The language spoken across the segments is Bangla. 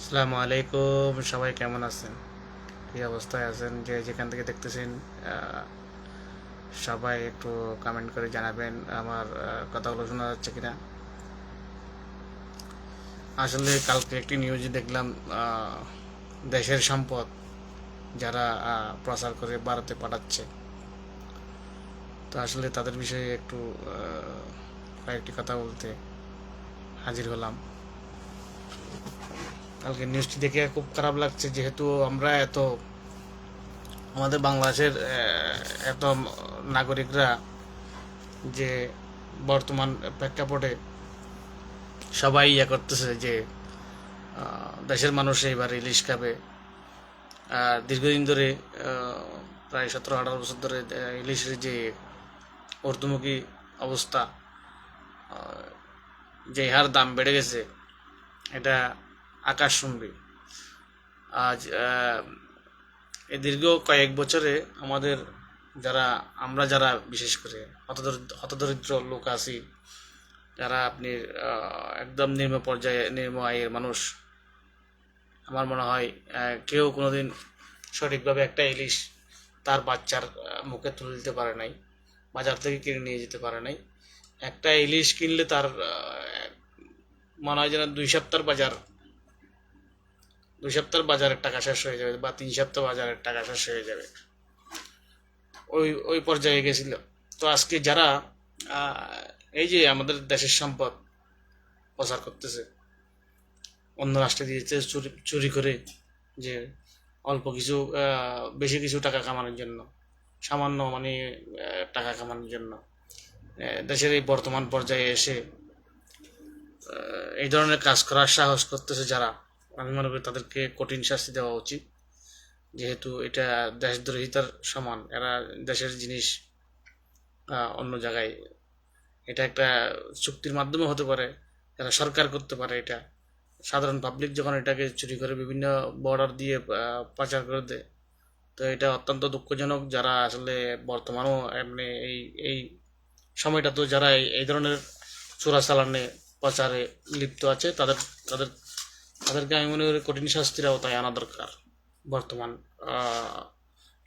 আসসালামু আলাইকুম, সবাই কেমন আছেন? কী অবস্থায় আছেন? যে যেখান থেকে দেখতেছেন সবাই একটু কমেন্ট করে জানাবেন আমার কথাগুলো শোনা যাচ্ছে কিনা। আসলে কালকে একটি নিউজে দেখলাম দেশের সম্পদ যারা প্রচার করে ভারতে পাঠাচ্ছে। তো আসলে তাদের বিষয়ে একটু কয়েকটি কথা বলতে হাজির হলাম। কালকে নিউজটি দেখে খুব খারাপ লাগছে, যেহেতু আমরা এত আমাদের বাংলাদেশের এত নাগরিকরা যে বর্তমান প্রেক্ষাপটে সবাই ইয়ে করতেছে যে দেশের মানুষ এইবার ইলিশ খাবে। আর দীর্ঘদিন ধরে প্রায় সতেরো, আঠারো বছর ধরে ইলিশের যে ঊর্ধ্বমুখী অবস্থা যে হার দাম বেড়ে গেছে, এটা আকাশচুম্বী আজ আহ, এই দীর্ঘ কয়েক বছরে আমাদের যারা আমরা যারা বিশেষ করে হতদরিদ্র হতদরিদ্র লোক আছি যারা আপনি একদম নিম্ন পর্যায়ে নিম্ন আয়ের মানুষ আমার মনে হয় কেউ কোনোদিন সঠিকভাবে একটা ইলিশ তার বাচ্চার মুখে তুলে দিতে পারে নাই বাজার থেকে কিনে নিয়ে যেতে পারে নাই। একটা ইলিশ কিনলে তার মনে হয় যেন দুই সপ্তাহ বাজার দুই সপ্তাহ বাজারের টাকা শেষ হয়ে যাবে বা তিন সপ্তাহ বাজারের টাকা শেষ হয়ে যাবে। ওই ওই পর্যায়ে গেছিল। তো আজকে যারা এই যে আমাদের দেশের সম্পদ প্রচার করতেছে, অন্য রাষ্ট্রে দিয়েছে চুরি চুরি করে যে অল্প কিছু বেশি কিছু টাকা কামানোর জন্য, সামান্য মানে টাকা কামানোর জন্য দেশের এই বর্তমান পর্যায়ে এসে এই ধরনের কাজ করার সাহস করতেছে যারা আমি মনে করি তাদেরকে কঠিন শাস্তি দেওয়া উচিত। যেহেতু এটা দেশদ্রোহিতার সমান, এরা দেশের জিনিস অন্য জায়গায়, এটা একটা চুক্তির মাধ্যমে হতে পারে, এরা সরকার করতে পারে এটা। সাধারণ পাবলিক যখন এটাকে চুরি করে বিভিন্ন বর্ডার দিয়ে পাচার করে দেয়, তো এটা অত্যন্ত দুঃখজনক যারা আসলে বর্তমানেও এমনি এই এই সময়টা তো যারা এই ধরনের চোরাচালানে পাচারে লিপ্ত আছে, তাদের তাদের তাদেরকে আমি মনে করি কঠিন শাস্তির আওতায় আনা দরকার। বর্তমান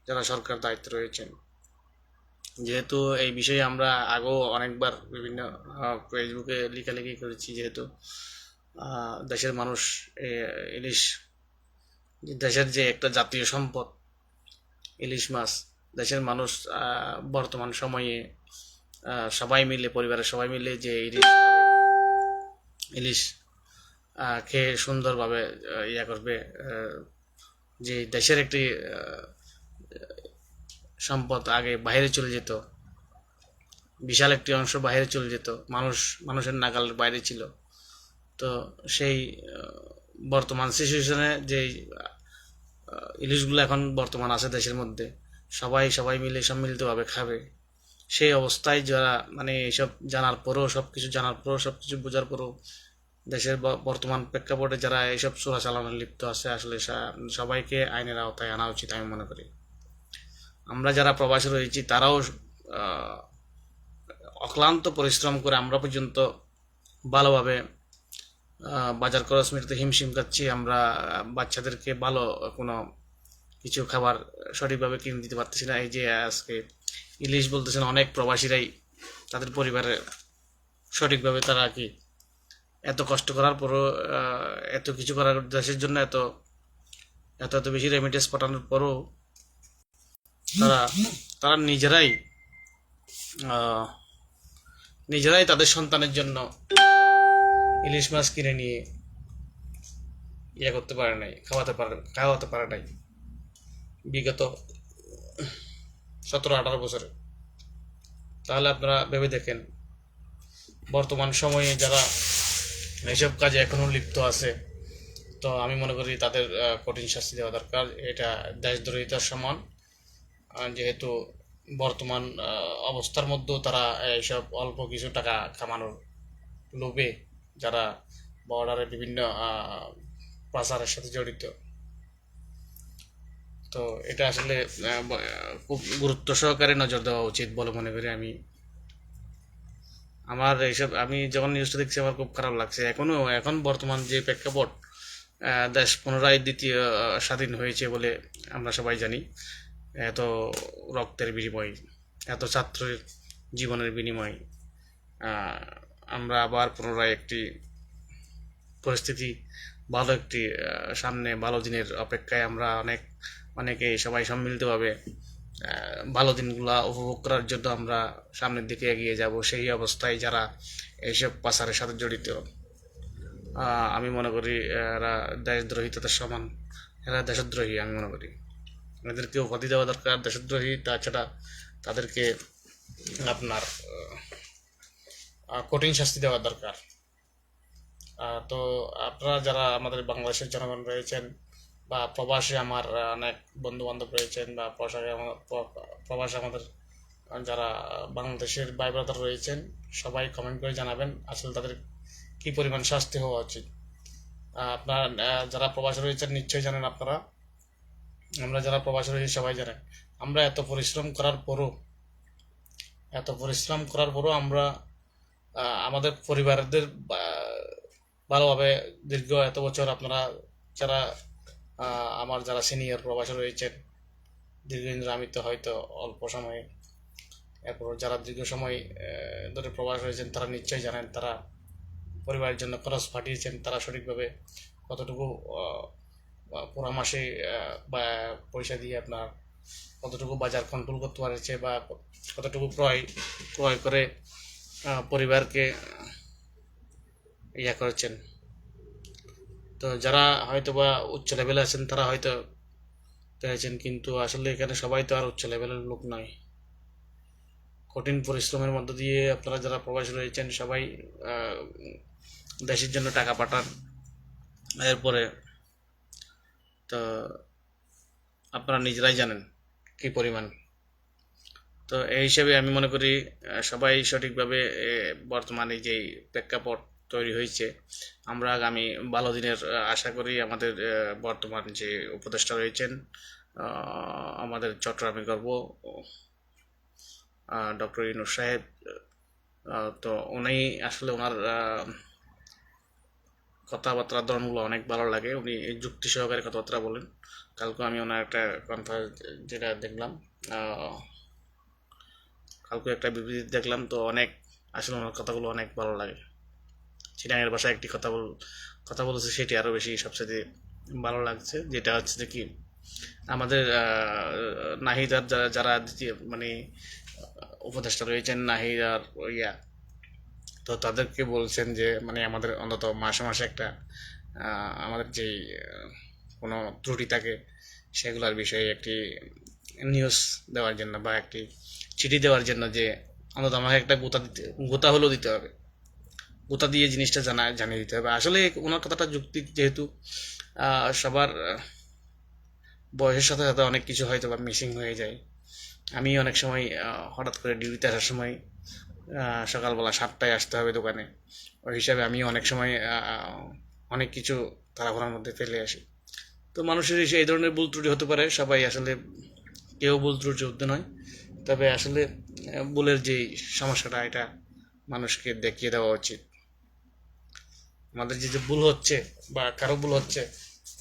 যারা সরকার দায়িত্বে রয়েছেন। যেহেতু এই বিষয়ে আমরা আগেও অনেকবার বিভিন্ন ফেসবুকে লেখালেখি করেছি যেহেতু দেশের মানুষ ইলিশ, দেশের যে একটা জাতীয় সম্পদ, ইলিশ মাছ, দেশের মানুষ বর্তমান সময়ে সবাই মিলে, পরিবারের সবাই মিলে যে ইলিশ ইলিশ খেয়ে সুন্দরভাবে ইয়া করবে যে দেশের একটি সম্পদ আগে বাইরে চলে যেত, বিশাল একটি অংশ বাইরে চলে যেত, মানুষ, মানুষের নাগালের বাইরে ছিল। তো সেই বর্তমান সিচুয়েশনে যে ইলিশগুলো এখন বর্তমান আছে দেশের মধ্যে, সবাই সবাই মিলে সম্মিলিতভাবে খাবে। সেই অবস্থায় যারা মানে এইসব জানার পরেও সব কিছু জানার পরেও সব কিছু বোঝার পরেও দেশের বর্তমান প্রেক্ষাপটে যারা এইসব চোরাচালানে লিপ্ত আছে, আসলে সবাইকে আইনের আওতায় আনা উচিত আমি মনে করি। আমরা যারা প্রবাসী রয়েছি, তারাও অক্লান্ত পরিশ্রম করে আমরা পর্যন্ত ভালোভাবে বাজার খরচ মেটাতে হিমশিম খাচ্ছি। আমরা বাচ্চাদেরকে ভালো কোনো কিছু খাবার সঠিকভাবে কিনে দিতে পারতেছি না। এই যে আজকে ইলিশ বলতেছেন, অনেক প্রবাসীরাই তাদের পরিবারে সঠিকভাবে তারা কি এত কষ্ট করার পরও এত কিছু করার দেশের জন্য এত এত এত বেশি রেমিটেন্স পাঠানোর পরও তারা তারা নিজেরাই নিজেরাই তাদের সন্তানের জন্য ইলিশ মাছ কিনে নিয়ে ইয়ে করতে পারে নাই, খাওয়াতে পারে খাওয়াতে পারে নাই। বিগত সতেরো, আঠারো বছরে। তাহলে আপনারা ভেবে দেখেন, বর্তমান সময়ে যারা এইসব কাজে এখনও লিপ্ত আছে। তো আমি মনে করি তাদের কঠিন শাস্তি দেওয়া দরকার। এটা দেশদ্রোহিতার সমান। যেহেতু বর্তমান অবস্থার মধ্যেও তারা এইসব অল্প কিছু টাকা কামানোর লোভে যারা বর্ডারে বিভিন্ন পাচারের সাথে জড়িত। তো এটা আসলে খুব গুরুত্ব সহকারে নজর দেওয়া উচিত বলে মনে করি আমি। আমার এইসব, আমি যখন নিউজটা দেখছি আমার খুব খারাপ লাগছে। এখনও, এখন বর্তমান যে প্রেক্ষাপট দেশ পুনরায় দ্বিতীয় স্বাধীন হয়েছে বলে আমরা সবাই জানি। এত রক্তের বিনিময়, এত ছাত্রের জীবনের বিনিময় আমরা আবার পুনরায় একটি পরিস্থিতি, ভালো একটি সামনে, ভালো দিনের অপেক্ষায় আমরা অনেক, অনেকে সবাই সম্মিলিতভাবে ভালো দিনগুলা উপভোগ করার জন্য আমরা সামনের দিকে এগিয়ে যাব। সেই অবস্থায় যারা এইসব পাচারের সাথে জড়িত আমি মনে করি এরা দেশদ্রোহী তাদের সমান। এরা দেশদ্রোহী, আমি মনে করি। এদেরকে উপাধি দেওয়া দরকার। দেশদ্রোহী, তাছাড়া তাদেরকে আপনার কঠিন শাস্তি দেওয়া দরকার। তো আপনারা যারা আমাদের বাংলাদেশের জনগণ রয়েছেন বা প্রবাসে আমার অনেক বন্ধু বান্ধব রয়েছেন বা প্রবাসে আমার- প্রবাসে আমাদের যারা বাংলাদেশের ভাই ব্রাদার রয়েছেন, সবাই কমেন্ট করে জানাবেন আসলে তাদের কি পরিমাণ শাস্তি হওয়া উচিত। আপনার যারা প্রবাসে রয়েছেন নিশ্চয়ই জানেন আপনারা। আমরা যারা প্রবাসে রয়েছি সবাই জানেন। আমরা এত পরিশ্রম করার পরও, এত পরিশ্রম করার পরও আমরা আমাদের পরিবারদের ভালোভাবে দীর্ঘ এত বছর আপনারা যারা আমার যারা সিনিয়র প্রবাসে রয়েছেন দীর্ঘদিন আমি তো হয়তো অল্প সময়ে এরপর যারা দীর্ঘ সময় ধরে প্রবাস রয়েছেন তারা নিশ্চয়ই জানেন তারা পরিবারের জন্য খরচ পাঠিয়েছেন তারা সঠিকভাবে কতটুকু আহ, মাসে বা পয়সা দিয়ে আপনার কতটুকু বাজার কন্ট্রোল করতে পারছে বা কতটুকু ক্রয় ক্রয় করে পরিবারকে ইয়া করেছেন। তো যারা হয়তো বা উচ্চ লেভেলে আছেন, তারা হয়তো পেয়েছেন, কিন্তু আসলে এখানে সবাই তো আর উচ্চ লেভেলের লোক নয়। কঠিন পরিশ্রমের মধ্য দিয়ে আপনারা যারা প্রবাসী রয়েছেন, সবাই দেশের জন্য টাকা পাঠান। এরপরে তো আপনারা নিজেরাই জানেন কি পরিমাণ। তো এই হিসেবে আমি মনে করি সবাই সঠিকভাবে বর্তমানে যেই প্রেক্ষাপট তৈরি হয়েছে। আমরা আগামী ভালো দিনের আশা করি আমাদের বর্তমান যে উপদেষ্টা রয়েছেন আমাদের চট্টগ্রামে গর্ব ডক্টর ইনুর সাহেব তো উনি আসলে ওনার কথাবার্তার ধরনগুলো অনেক ভালো লাগে। উনি যুক্তি সহকারে কথাবার্তা বলেন। কালকে আমি ওনার একটা কনফারেন্স যেটা দেখলাম কালকে একটা বিবৃতি দেখলাম, তো অনেক, আসলে ওনার কথাগুলো অনেক ভালো লাগে। চিটাঙের ভাষায় একটি কথা বল কথা বলেছে সেটি আরও বেশি সবচেয়ে ভালো লাগছে। যেটা হচ্ছে যে কি আমাদের নাহিদার যারা যারা মানে উপদেষ্টা রয়েছেন নাহিদার ইয়া তো তাদেরকে বলছেন যে মানে আমাদের অন্তত মাসে মাসে একটা আমাদের আহ, কোনো ত্রুটি থাকে সেগুলোর বিষয়ে একটি নিউজ দেওয়ার জন্য বা একটি চিঠি দেওয়ার জন্য যে অন্তত আমাকে একটা গোতা দিতে গোতা হলেও দিতে হবে। গোতা দিয়ে জিনিসটা জানা, জানিয়ে দিতে হবে। আসলে ওনার কথাটা যুক্তি যেহেতু সবার বয়সের সাথে সাথে অনেক কিছু হয়তো বা মিসিং হয়ে যায়। আমি অনেক সময় হঠাৎ করে ডিউটিতে আসার সময় সকালবেলা সাতটায় আসতে হবে দোকানে। ওই হিসাবে আমি অনেক সময় অনেক কিছু তাড়াহুড়ার মধ্যে ফেলে আসি। তো মানুষের এই- ধরনের ভুল ত্রুটি হতে পারে, সবাই আসলে কেউ ভুল ত্রুটি হতে নয়। তবে আসলে ভুলের যে সমস্যাটা, এটা মানুষকে দেখিয়ে দেওয়া উচিত। আমাদের যে যে ভুল হচ্ছে বা কারও ভুল হচ্ছে,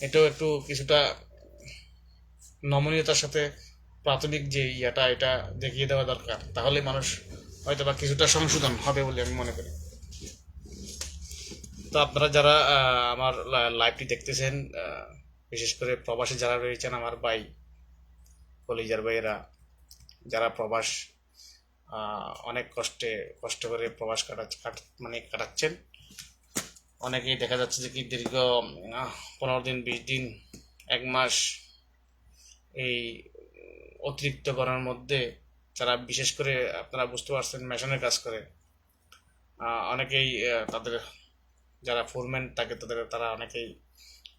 এটাও একটু কিছুটা নমনীয়তার সাথে প্রাথমিক যে ইয়াটা, এটা দেখিয়ে দেওয়া দরকার। তাহলে মানুষ হয়তো বা কিছুটা সংশোধন হবে বলে আমি মনে করি। তো আপনারা যারা আমার লাইভটি দেখতেছেন বিশেষ করে প্রবাসে যারা রয়েছেন আমার ভাই, কলিজার ভাইয়েরা, যারা প্রবাস অনেক কষ্টে, কষ্ট করে প্রবাস কাট- মানে কাটাচ্ছেন অনেকেই দেখা যাচ্ছে যে কি দীর্ঘ পনেরো দিন, বিশ দিন, এক মাস এই অতিরিক্ত গরমের মধ্যে যারা বিশেষ করে আপনারা বুঝতে পারছেন মেশিনের কাজ করে। অনেকেই তাদের যারা ফোরম্যান থাকে তাদের, তারা অনেকেই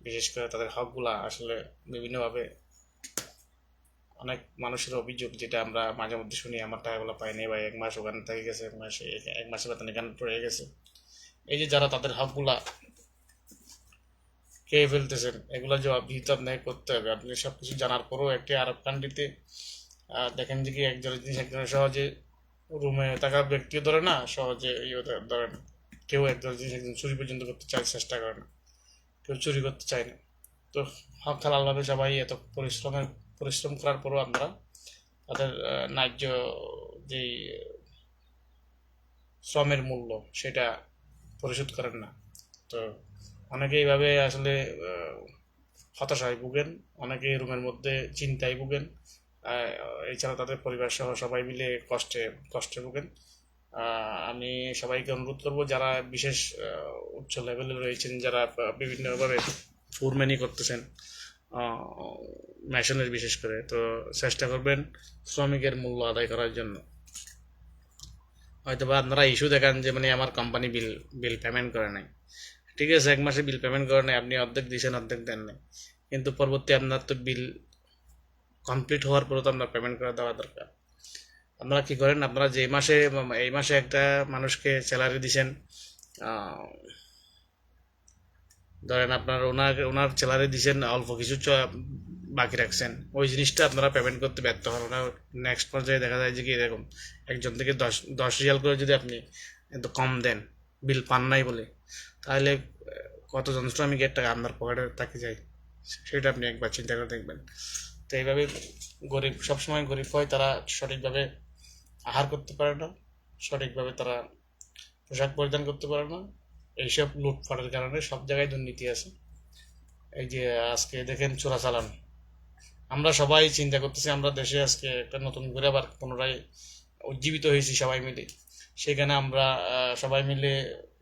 বিশেষ করে তাদের হকগুলা আসলে বিভিন্নভাবে অনেক মানুষের অভিযোগ যেটা আমরা মাঝে মধ্যে শুনি, আমার টাকাগুলো পাইনি বা এক মাস ওখানে থেকে গেছে, এক মাস, এক মাসের বেতন এখানে পড়ে গেছে। এই যে যারা তাদের হকগুলা খেয়ে ফেলতেছেন, এগুলো জবাব দিতে আপনাকে করতে হবে। আপনি সব কিছু জানার পরেও একটি আরব কান্ট্রিতে দেখেন যে কি একজনের জিনিস একজনের সহজে রুমে থাকা ব্যক্তিও ধরে না, সহজে ইয়ে ধরে না কেউ একজনের জিনিস একজন চুরি পর্যন্ত করতে চায় চেষ্টা করে না। কেউ চুরি করতে চায় না। তো হক হালালভাবে সবাই এত পরিশ্রমের পরিশ্রম করার পরও আপনারা তাদের ন্যায্য যেই শ্রমের মূল্য, সেটা পরিশোধ করেন না। তো অনেকে এইভাবে আসলে হতাশায় ভুগেন অনেকে রুমের মধ্যে চিন্তায় ভুগেন এছাড়া তাদের পরিবার সহ সবাই মিলে কষ্টে কষ্টে ভুগেন। আমি সবাইকে অনুরোধ করব, যারা বিশেষ উচ্চ লেভেলে রয়েছেন, যারা বিভিন্নভাবে ফুরম্যানি করতেছেন মেশনের বিশেষ করে, তো চেষ্টা করবেন শ্রমিকের মূল্য আদায় করার জন্য। হয়তো বা আপনারা ইস্যু দেখান যে মানে আমার কোম্পানি বিল বিল পেমেন্ট করে নাই। ঠিক আছে এক মাসে বিল পেমেন্ট করে নাই আপনি অর্ধেক দিয়েছেন অর্ধেক দেন নাই। কিন্তু পরবর্তী আপনার তো বিল কমপ্লিট হওয়ার পরে তো আপনার পেমেন্ট করে দেওয়া দরকার। আপনারা কি করেন আপনারা যে মাসে এই মাসে একটা মানুষকে স্যালারি আহ, ধরেন আপনার ওনার ওনার স্যালারি দিছেন অল্প কিছু বাকি রাখছেন। ওই জিনিসটা আপনারা পেমেন্ট করতে ব্যর্থ হন না। নেক্সট পর্যায়ে দেখা যায় যে কি এরকম একজন থেকে দশ দশ রিয়াল করে যদি আপনি এত কম দেন বিল পান নাই বলে তাহলে আহ, কতজন শ্রমিকের টাকা আপনার পকেটে থাকে যায়? সেটা আপনি একবার চিন্তা করে দেখবেন। তো এইভাবে গরিব সবসময় গরিব হয় তারা সঠিকভাবে আহার করতে পারে না সঠিকভাবে তারা পোশাক পরিধান করতে পারে না এইসব লুটপাটের কারণে সব জায়গায় দুর্নীতি আছে। এই যে আজকে দেখেন চোরাচালান। আমরা সবাই চিন্তা করতেছি, আমরা দেশে আজকে একটা নতুন করে আবার পুনরায় উজ্জীবিত হয়েছি সবাই মিলে। সেখানে আমরা সবাই মিলে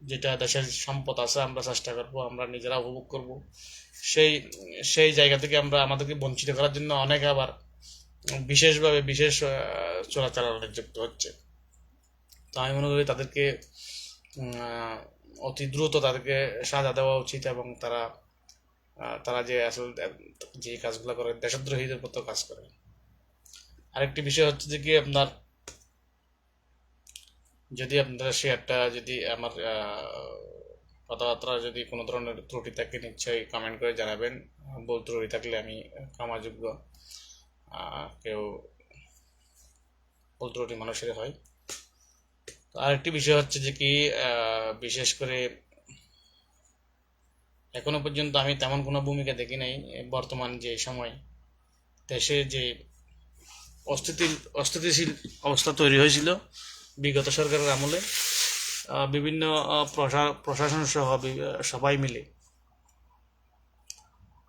যেটা দেশের সম্পদ আছে আমরা চেষ্টা করব, আমরা নিজেরা উপভোগ করব। সেই সেই জায়গা থেকে আমরা আমাদেরকে বঞ্চিত করার জন্য অনেক আবার বিশেষভাবে বিশেষ চোরাচালানে যুক্ত হচ্ছে। তো আমি মনে করি তাদেরকে অতি দ্রুত তাদেরকে সাজা দেওয়া উচিত এবং তারা তারা যে আসলে যে কাজগুলো করে, দেশদ্রোহীদের মতো কাজ করে। আরেকটি বিষয় হচ্ছে যে কি আপনার, যদি আপনারা শেয়ারটা যদি আমার কথাবার্তা যদি কোনো ধরনের ত্রুটি থাকে, নিশ্চয়ই কমেন্ট করে জানাবেন। ভুল ত্রুটি থাকলে আমি ক্ষমাযোগ্য। কেউ ভুল ত্রুটি মানুষের হয়। আরেকটি বিষয় হচ্ছে যে কি বিশেষ করে এখনও পর্যন্ত আমি তেমন কোনো ভূমিকা দেখি নাই বর্তমান যে সময়। দেশে যে অস্থিতিল, অস্থিতিশীল অবস্থা তৈরি হয়েছিল বিগত সরকারের আমলে বিভিন্ন প্রশা- প্রশাসন সহ সবাই মিলে।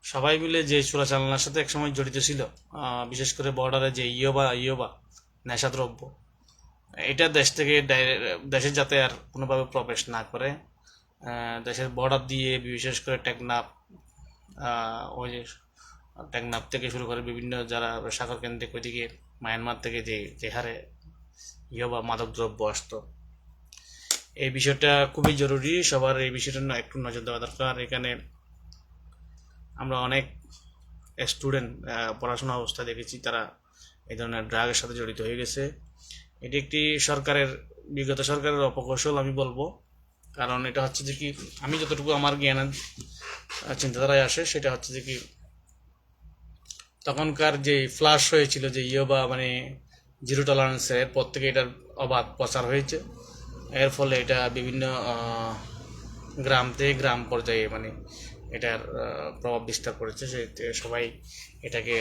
সবাই মিলে যে চোরাচালানার সাথে একসময় জড়িত ছিল বিশেষ করে বর্ডারে যে ইয়োবা ইয়োবা নেশাদ্রব্য, এটা দেশ থেকে ডাইরে- দেশে যাতে আর কোনোভাবে প্রবেশ না করে দেশের বর্ডার দিয়ে বিশেষ করে টেকনাফ ওই যে টেকনাফ থেকে শুরু করে বিভিন্ন যারা সাগর কেন্দ্রিক ওইদিকে মায়ানমার থেকে যে যে হারে ইয়ে বা মাদকদ্রব্য আসতো। এই বিষয়টা খুবই জরুরি। সবার এই বিষয়টা একটু নজর দেওয়া দরকার। এখানে আমরা অনেক স্টুডেন্ট পড়াশোনা অবস্থা দেখেছি, তারা এই ধরনের ড্রাগের সাথে জড়িত হয়ে গেছে। এটি একটি সরকারের, বিগত সরকারের অপকৌশল আমি বলব। কারণ এটা হচ্ছে যে কি, আমি যতটুকু আমার জ্ঞানের চিন্তাধারায় আসে, সেটা হচ্ছে যে কি, তখনকার যে ফ্লাশ হয়েছিল যে ইয়োবা মানে জিরো টলারেন্সের এরপর থেকে এটার অবাধ প্রচার হয়েছে। এর ফলে এটা বিভিন্ন গ্রাম থেকে গ্রাম পর্যায়ে মানে এটার প্রভাব বিস্তার করেছে। সে সবাই এটাকে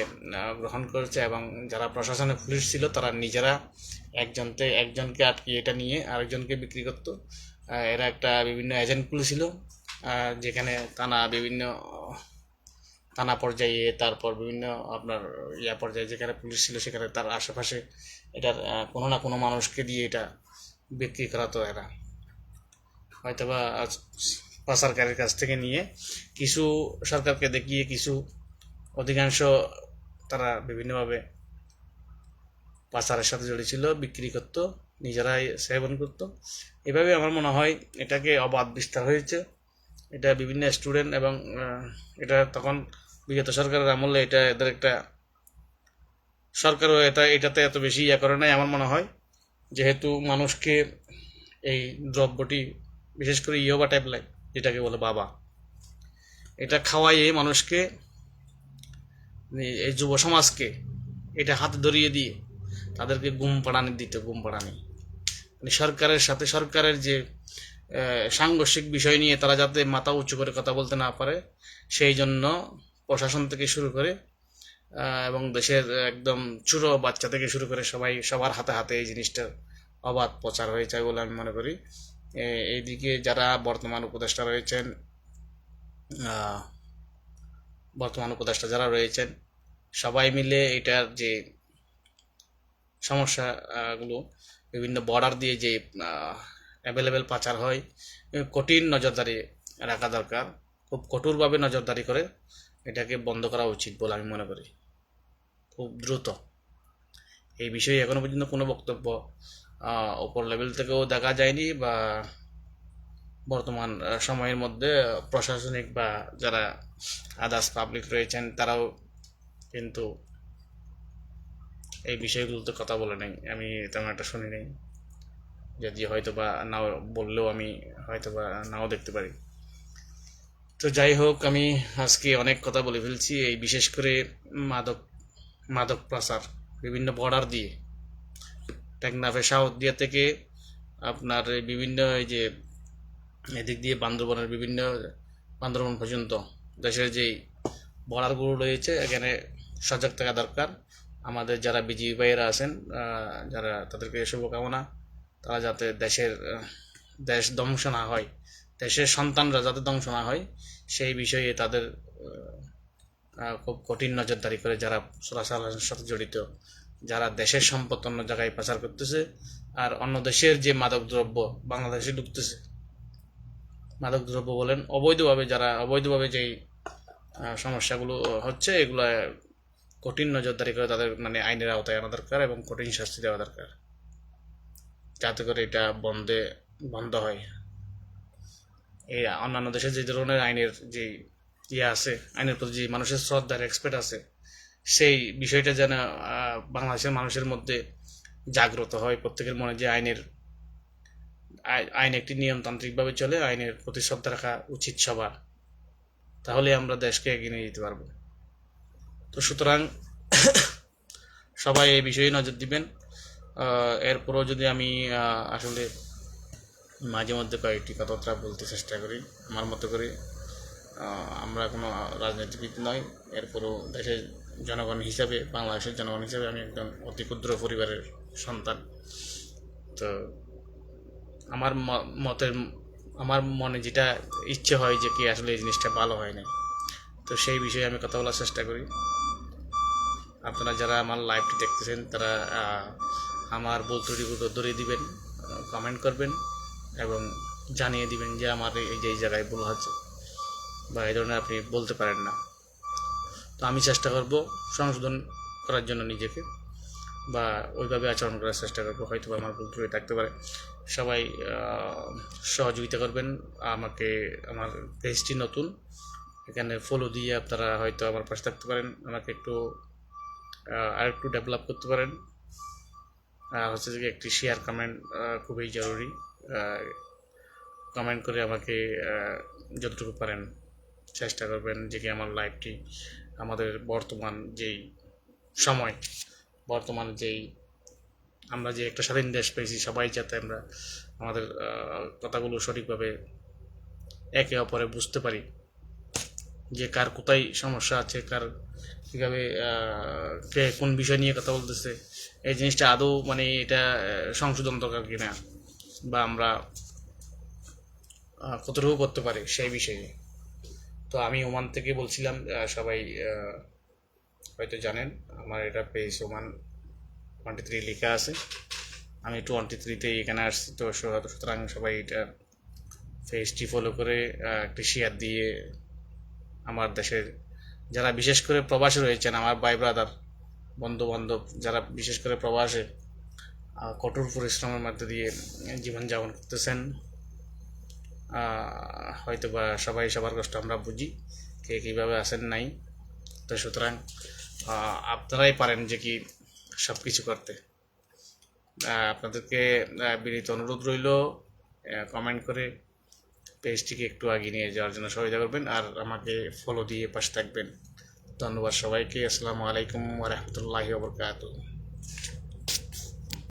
গ্রহণ করেছে এবং যারা প্রশাসনে পুলিশ ছিল তারা নিজেরা একজনকে একজনকে আটকে এটা নিয়ে আরেকজনকে বিক্রি করতো। এরা একটা বিভিন্ন এজেন্ট খুলেছিল আহ, যেখানে থানা বিভিন্ন থানা পর্যায়ে তারপর বিভিন্ন আপনার ইয়া পর্যায়ে যেখানে পুলিশ ছিল সেখানে তার আশেপাশে এটার কোনো না কোনো মানুষকে দিয়ে এটা বিক্রি করাতো এরা। হয়তোবা পাচারকারীর কাছ থেকে নিয়ে কিছু সরকারকে দেখিয়ে কিছু অধিকাংশ তারা বিভিন্নভাবে পাচারের সাথে জড়িত ছিল বিক্রি করতো। নিজেরাই সেবন করতো। এভাবে আমার মনে হয় এটাকে অবাধ বিস্তার হয়েছে। এটা বিভিন্ন স্টুডেন্ট এবং এটা তখন বিগত সরকারের আমলে এটা এদের একটা সরকারও এটা, এটাতে এত বেশি ইয়া করে নাই আমার মনে হয়। যেহেতু মানুষকে এই দ্রব্যটি, বিশেষ করে ইয়োবা ট্যাবলেট যেটাকে বলে বাবা, এটা খাওয়াইয়ে মানুষকে, এই- যুব সমাজকে এটা হাত ধরিয়ে দিয়ে তাদেরকে গুম পাড়ানি দিতে, গুম পাড়ানি। মানে সরকারের সাথে সরকারের যে সাংঘর্ষিক বিষয় নিয়ে তারা যাতে মাথা উঁচু করে কথা বলতে না পারে, সেই জন্য প্রশাসন থেকে শুরু করে এবং দেশের একদম ছোট বাচ্চা থেকে শুরু করে সবাই, সবার হাতে হাতে এই জিনিসটা অবাধ প্রচার হয়েছে বলে আমি মনে করি। এইদিকে যারা বর্তমান উপদেষ্টা রয়েছেন বর্তমান উপদেষ্টা যারা রয়েছেন, সবাই মিলে এটার যে সমস্যাগুলো বিভিন্ন বর্ডার দিয়ে যে অ্যাভেলেবেল পাচার হয় কঠিন নজরদারি রাখা দরকার। খুব কঠোরভাবে নজরদারি করে এটাকে বন্ধ করা উচিত বলে আমি মনে করি। খুব দ্রুত। এই বিষয়ে এখনও পর্যন্ত কোনো বক্তব্য ওপর লেভেল থেকেও দেখা যায়নি বা বর্তমান সময়ের মধ্যে প্রশাসনিক বা যারা আদার্স পাবলিক রয়েছেন, তারাও কিন্তু এই বিষয়গুলোতে কথা বলে নাই। আমি তেমন একটা শুনি নাই। যদি হয়তো বা নাও বললেও আমি হয়তো বা নাও দেখতে পারি। তো যাই হোক, আমি আজকে অনেক কথা বলে ফেলছি। এই বিশেষ করে মাদক মাদক পাচার, বিভিন্ন বর্ডার দিয়ে। টেকনাফে সাউথদিয়া থেকে আপনার বিভিন্ন এই যে এদিক দিয়ে বান্দরবনের বিভিন্ন বান্দরবন পর্যন্ত দেশের যেই বর্ডারগুলো রয়েছে, এখানে সজাগ থাকা দরকার। আমাদের যারা বিজিবি ভাইয়েরা আছেন যারা তাদেরকে শুভকামনা, তারা যাতে দেশের দেশ ধ্বংস না হয়, দেশের সন্তানরা যাতে ধ্বংস না হয়, সেই বিষয়ে তাদের খুব কঠিন নজরদারি করে যারা চোরাচালানের সাথে জড়িত, যারা দেশের সম্পদ অন্য জায়গায় পাচার করতেছে, আর অন্য দেশের যে মাদক দ্রব্য বাংলাদেশে ঢুকতেছে মাদক দ্রব্য বলেন, অবৈধভাবে যারা, অবৈধভাবে যেই সমস্যাগুলো হচ্ছে, এগুলো কঠিন নজরদারি করে তাদের মানে আইনের আওতায় আনা দরকার এবং কঠিন শাস্তি দেওয়া দরকার। যাতে করে এটা বন্ধে, বন্ধ হয়। এই অন্যান্য দেশে যে ধরনের আইনের যে ইয়ে আছে, আইনের প্রতি যে মানুষের শ্রদ্ধার এক্সপেক্ট আছে, সেই বিষয়টা যেন বাংলাদেশের মানুষের মধ্যে জাগ্রত হয়। প্রত্যেকের মনে যে আইনের আইন একটি নিয়মতান্ত্রিকভাবে চলে, আইনের প্রতি শ্রদ্ধা রাখা উচিত সবার। তাহলে আমরা দেশকে এগিয়ে নিয়ে যেতে পারব। তো সুতরাং সবাই এই বিষয়ে নজর দিবেন। এরপরও যদি আমি আসলে মাঝে মধ্যে কয়েকটি কথাবার্তা বলতে চেষ্টা করি, আমার মতো করে আমরা কোনো রাজনীতিবিদ নয়, এরপরও দেশের জনগণ হিসাবে, বাংলাদেশের জনগণ হিসাবে আমি একজন অতি ক্ষুদ্র পরিবারের সন্তান। তো আমার মতের, আমার মনে যেটা ইচ্ছে হয় যে কি আসলে এই জিনিসটা ভালো হয় না তো সেই বিষয়ে আমি কথা বলার চেষ্টা করি। আপনারা যারা আমার লাইভটি দেখতেছেন, তারা আমার ভুল ত্রুটিগুলো ধরিয়ে দিবেন কমেন্ট করবেন এবং জানিয়ে দিবেন যে আমার এই যে এই জায়গায় ভুল হচ্ছে বা এই ধরনের আপনি বলতে পারেন না। তো আমি চেষ্টা করব সংশোধন করার জন্য নিজেকে বা ওইভাবে আচরণ করার চেষ্টা করব হয়তো আমার ভুল ত্রুটি থাকতে পারে। সবাই সহযোগিতা করবেন, আমাকে, আমার পেজটি নতুন, এখানে ফলো দিয়ে আপনারা হয়তো আমার পাশে থাকতে পারেন। আমাকে একটু আর একটু ডেভেলপ করতে পারেন। হচ্ছে যে একটি শেয়ার কমেন্ট খুবই জরুরি। কমেন্ট করে আমাকে যতটুকু পারেন চেষ্টা করবেন যে কি আমার লাইফটি আমাদের বর্তমান যেই সময়, বর্তমান যেই আমরা যে একটা স্বাধীন দেশ পেয়েছি, সবাই যাতে আমরা আমাদের কথাগুলো সঠিকভাবে একে অপরে বুঝতে পারি। যে কার কোথায় সমস্যা আছে, কার কীভাবে কে কোন বিষয় নিয়ে কথা বলতেছে, এই জিনিসটা আদৌ মানে এটা সংশোধন দরকার কিনা বা আমরা কতটুকু করতে পারি সেই বিষয়ে। তো আমি ওমান থেকে বলছিলাম সবাই হয়তো জানেন, আমার এটা পেজ ওমান টোয়েন্টি থ্রি লেখা আছে। আমি টোয়েন্টি থ্রিতে এখানে আসছি, তো সুতরাং সবাই এটা পেজটি ফলো করে একটি শেয়ার দিয়ে আমার দেশের যারা বিশেষ করে প্রবাসে রয়েছেন, আমার ভাই ব্রাদার বন্ধু বান্ধব যারা বিশেষ করে প্রবাসে কঠোর পরিশ্রমের মধ্যে দিয়ে জীবনযাপন করতেছেন হয়তো বা সবাই সবার কষ্ট আমরা বুঝি, কে কীভাবে আসেন নাই। তো সুতরাং আপনারাই পারেন যে কি সব কিছু করতে আপনাদেরকে বিনীত অনুরোধ রইল কমেন্ট করে পেজটিকে একটু আগিয়ে নিয়ে যাওয়ার জন্য সহযোগিতা করবেন আর আমাকে ফলো দিয়ে পাশে থাকবেন। ধন্যবাদ সবাইকে। আসসালামু আলাইকুম ওরহমতুল্লাহি ওবরকাতুহ